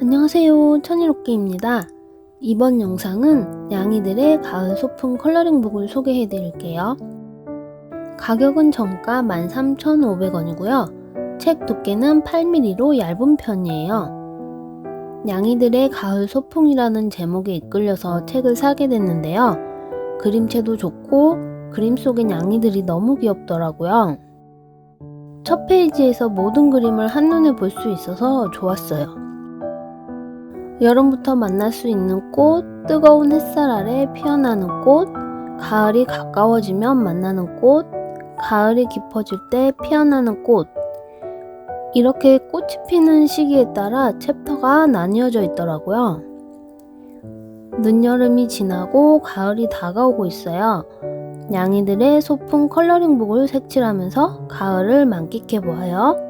안녕하세요. 천일옥기입니다. 이번 영상은 양이들의 가을 소품 컬러링북을 소개해 드릴게요. 가격은 정가 13,500원이고요. 책 두께는 8mm로 얇은 편이에요. 양이들의 가을 소풍이라는 제목에 이끌려서 책을 사게 됐는데요. 그림체도 좋고 그림 속엔 양이들이 너무 귀엽더라고요. 첫 페이지에서 모든 그림을 한눈에 볼 수 있어서 좋았어요. 여름부터 만날 수 있는 꽃, 뜨거운 햇살 아래 피어나는 꽃, 가을이 가까워지면 만나는 꽃, 가을이 깊어질 때 피어나는 꽃. 이렇게 꽃이 피는 시기에 따라 챕터가 나뉘어져 있더라고요. 늦여름이 지나고 가을이 다가오고 있어요. 양이들의 소품 컬러링북을 색칠하면서 가을을 만끽해 보아요.